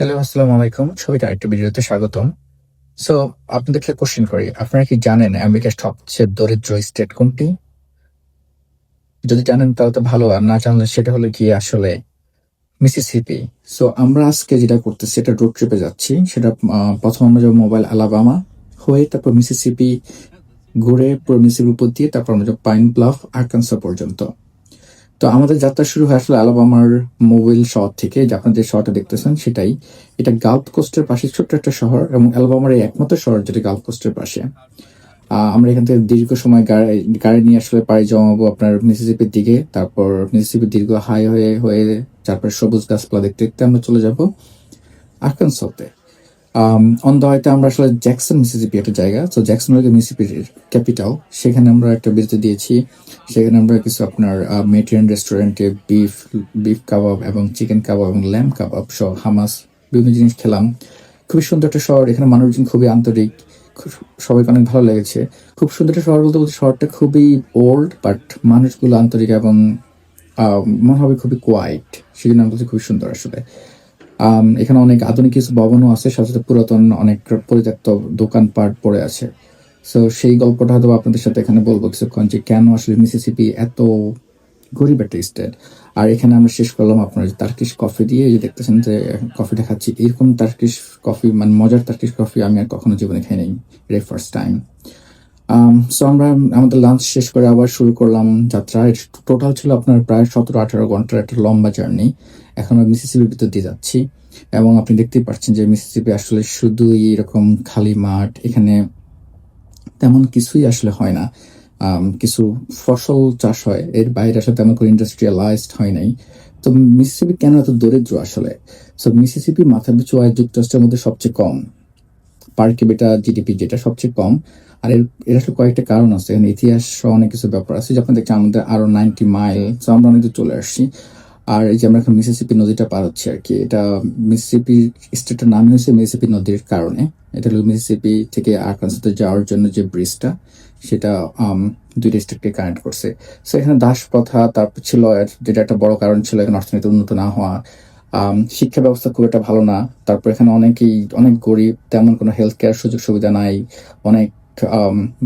Hello আসসালামু আলাইকুম। সবাইকে আরেকটা ভিডিওতে স্বাগতম। সো আপনাদেরকে কোশ্চেন করি। আপনারা কি জানেন আমেরিকার সবচেয়ে দরিদ্র স্টেট কোনটি? যদি জানেন তাহলে তো ভালো, আর না জানলে সেটা হলো কি আসলে মিসিসিপি সো আমরা আজকে যেটা করতেছি, সেটা রোড ট্রিপে যাচ্ছি। সেটা প্রথম আমরা যাব মোবাইল আলাবামা হয়ে তারপর মিসিসিপি ঘুরে পুরো মিসিসিপি উপর দিয়ে তারপর আমরা যাব পাইন ব্লাফ আরকানসা পর্যন্ত। তো আমাদের যাত্রা শুরু হয় আসলে আলাবামার মোবাইল শহর থেকে, যে আপনারা যে শহরটা দেখতেছেন সেটাই। এটা গালফ কোস্টের পাশে ছোট্ট একটা শহর এবং অ্যালবামার এই একমাত্র শহর যেটা গালফ কোস্টের পাশে। আমরা এখান থেকে দীর্ঘ সময় গাড়ি গাড়ি নিয়ে আসলে পাড়ি জমাবো আপনার মিসিসিপির দিকে, তারপর মিসিসিপির দীর্ঘ হাই হয়ে হয়ে তারপর সবুজ গাছপালা দেখতে দেখতে আমরা চলে যাব আরকানসাতে। অন দ্য হয়তো আমরা আসলে জ্যাকসন মিসিসিপি একটা জায়গা। তো জ্যাকসন হলো মিসিসিপির ক্যাপিটাল সেখানে আমরা একটা বিরতি দিয়েছি। সেখানে আমরা কিছু আপনার মেটেরিয়ান রেস্টুরেন্টে বিফ বিফ কাবাব এবং চিকেন কাবাব এবং ল্যাম্প কাবাব সহ হামাস বিভিন্ন জিনিস খেলাম। খুবই সুন্দর একটা শহর। এখানে মানুষজন খুবই আন্তরিক। সবাইকে অনেক ভালো লেগেছে। খুব সুন্দর একটা শহর বলতে বলতে শহরটা খুবই ওল্ড বাট মানুষগুলো আন্তরিক এবং মনে হবে খুবই কোয়াইট সেই জন্য আমি বলছি খুবই সুন্দর আসলে। এখানে অনেক আধুনিক কিছু ভবনও আছে, সাথে সাথে পুরাতন অনেক পরিত্যক্ত দোকানপাট পড়ে আছে। তো সেই গল্পটা হয়তো আপনাদের সাথে এখানে বলব কিছুক্ষণ যে কেন আসলে মিসিসিপি এত গরিব একটা স্টেট আর এখানে আমরা শেষ করলাম আপনার তার্কিশ কফি দিয়ে যে দেখতেছেন যে কফিটা খাচ্ছি। এরকম তার্কিশ কফি মানে মজার তার্কিশ কফি আমি আর কখনো জীবনে খাই নাই এটা ফার্স্ট টাইম সো আমরা আমাদের লাঞ্চ শেষ করে আবার শুরু করলাম যাত্রা। টোটাল ছিল আপনার প্রায় সতেরো আঠারো ঘণ্টার একটা লম্বা জার্নি এখন আমরা মিসিসিপির ভিতর দিয়ে যাচ্ছি এবং আপনি দেখতেই পাচ্ছেন যে মিসিসিপি আসলে শুধুই এরকম খালি মাঠ এখানে তেমন কিছুই আসলে হয় না। আম, কিছু ফসল চাষ হয় এর বাইরে আসলে তেমন করে ইন্ডাস্ট্রিয়ালাইজড হয় নাই। তো মিসিসিপি কেন এত দরিদ্র আসলে? সো মিসিসিপি মাথা পিছু আয় যুক্তরাষ্ট্রের মধ্যে সবচেয়ে কম। পার কেবিটা জিডিপি যেটা সবচেয়ে কম। আর এর আসলে কয়েকটা কারণ আছে। এখানে ইতিহাস অনেক কিছু ব্যাপার আছে, যে আপনি দেখছেন আমাদের আরও নাইনটি মাইল তো আমরা অনেক চলে আসছি। আর এই যে আমরা এখন মিসিসিপি নদীটা পার হচ্ছি আর কি, এটা মিসিসিপি স্টেটের নাম হয়েছে মিসিসিপি নদীর কারণে। এটা হলো মিসিসিপি থেকে আরকানসাতে যাওয়ার জন্য যে ব্রিজটা সেটা দুইটা স্টেটকে কানেক্ট করছে। সো এখানে দাস প্রথা তারপর ছিল যেটা একটা বড় কারণ ছিল এখানে অর্থনীতি উন্নত না হওয়া। শিক্ষা ব্যবস্থা খুব একটা ভালো না। তারপর এখানে অনেকেই, অনেক গরিব, তেমন কোনো হেলথ কেয়ার সুযোগ সুবিধা নাই। অনেক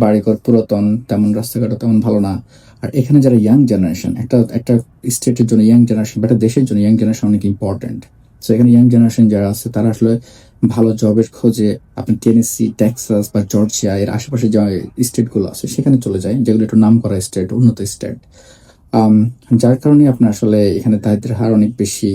বাড়িঘর পুরাতন, তেমন রাস্তাঘাটও তেমন ভালো না। আর এখানে যারা ইয়াং জেনারেশন একটা একটা স্টেটের জন্য ইয়াং জেনারেশন বা একটা দেশের জন্য ইয়াং জেনারেশন অনেক ইম্পর্টেন্ট তো এখানে ইয়াং জেনারেশন যারা আছে, তারা আসলে ভালো জবের খোঁজে আপনি টেনেসি টেক্সাস বা জর্জিয়া এর আশেপাশে যে স্টেটগুলো আছে, সেখানে চলে যায়, যেগুলো একটু নাম করা স্টেট উন্নত স্টেট যার কারণে আপনার আসলে এখানে দারিদ্রের হার অনেক বেশি।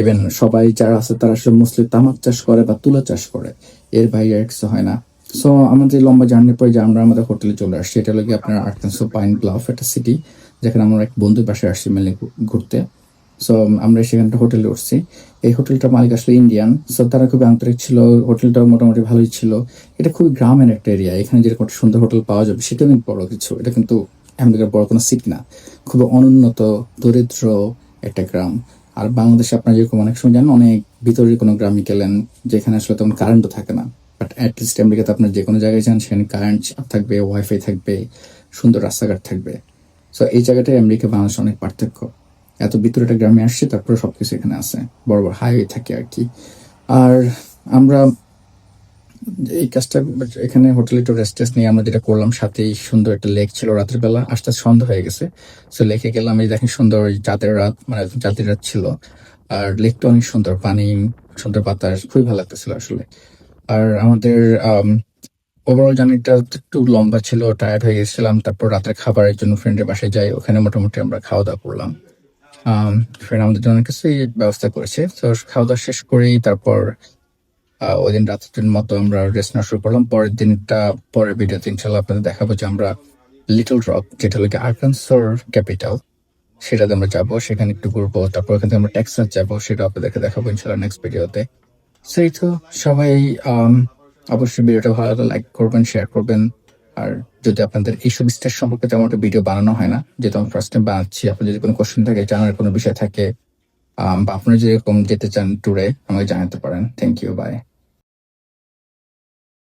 ইভেন সবাই যারা আছে, তারা আসলে মুসলিম তামাক চাষ করে বা তুলা চাষ করে। এর বাইরে কিছু হয় না। সো আমাদের লম্বা জার্নির পরে যে আমরা আমাদের হোটেলে চলে আসছি, এটা হলো আপনার আর্কানসো পাইন ব্লাফ একটা সিটি যেখানে আমরা এক বন্ধুর পাশে আসছি মেনলি ঘুরতে। সো আমরা সেখানটা হোটেলে উঠছি। এই হোটেলটার মালিক আসলে ইন্ডিয়ান সো তারা খুবই আন্তরিক ছিল হোটেলটাও মোটামুটি ভালোই ছিল। এটা খুবই গ্রামের একটা এরিয়া এখানে যেরকম একটা সুন্দর হোটেল পাওয়া যাবে সেটা অনেক বড় কিছু। এটা কিন্তু আমেরিকার বড় কোনো সিট না। খুব অনুন্নত, দরিদ্র একটা গ্রাম। আর বাংলাদেশে আপনারা যেরকম অনেক সময় জানেন, অনেক ভিতরে কোনো গ্রামে গেলেন, যেখানে আসলে তেমন কারেন্টও থাকে না। বাট অ্যাটলিস্ট আমেরিকাতে আপনার যে কোনো জায়গায় যান, সেখানে কারেন্ট থাকবে ওয়াইফাই থাকবে, সুন্দর রাস্তাঘাট থাকবে। সো এই জায়গাটায় আমেরিকা বাংলাদেশ অনেক পার্থক্য। এত ভিতরে একটা গ্রামে আসছে তারপরে সবকিছু এখানে আছে। বড় বড় হাইওয়ে থাকে আর কি। আর আমরা এই কাজটা এখানে হোটেলে একটু রেস্ট টেস্ট নিয়ে আমরা যেটা করলাম, সাথেই সুন্দর একটা লেক ছিল রাতের বেলা। আস্তে আস্তে সন্ধ্যা হয়ে গেছে। সো লেকে গেলাম, এই দেখেন সুন্দর চাঁদের রাত মানে চাঁদের রাত ছিল। আর লেকটা অনেক সুন্দর, পানি, সুন্দর বাতাস, খুবই ভালো লাগতেছিল আসলে। আর আমাদের ওভারঅল জার্নিটা একটু লম্বা ছিল টায়ার্ড হয়ে গেছিলাম। তারপর রাতের খাবারের জন্য ফ্রেন্ডের বাসায় যাই, ওখানে মোটামুটি আমরা খাওয়া দাওয়া করলাম ফ্রেন্ড আমাদের জন্য কিছুই ব্যবস্থা করেছে। তো খাওয়া দাওয়া শেষ করেই তারপর ওই দিন রাতের মতো আমরা রেস্ট নেওয়া শুরু করলাম। পরের দিনটা, পরের ভিডিওতে ইনশাল্লাহ আপনাদের দেখাবো যে আমরা লিটল রক যেটা হলো আরকানসর ক্যাপিটাল সেটাতে আমরা যাব। সেখানে একটু ঘুরবো। তারপর ওখান আমরা টেক্সাস যাব সেটা আপনাদেরকে দেখাবো ইনশাল্লাহ নেক্সট ভিডিওতে সেই তো সবাই অবশ্যই ভিডিওটা ভালো লাগলে লাইক করবেন শেয়ার করবেন। আর যদি আপনাদের এইসব স্টেজ সম্পর্কে তেমন একটা ভিডিও বানানো হয় না যেহেতু আমি ফার্স্ট টাইম বানাচ্ছি আপনার যদি কোনো কোশ্চেন থাকে জানার কোনো বিষয় থাকে আম, বা আপনারা যদি এরকম যেতে চান ট্যুরে আমাকে জানাতে পারেন। Thank you by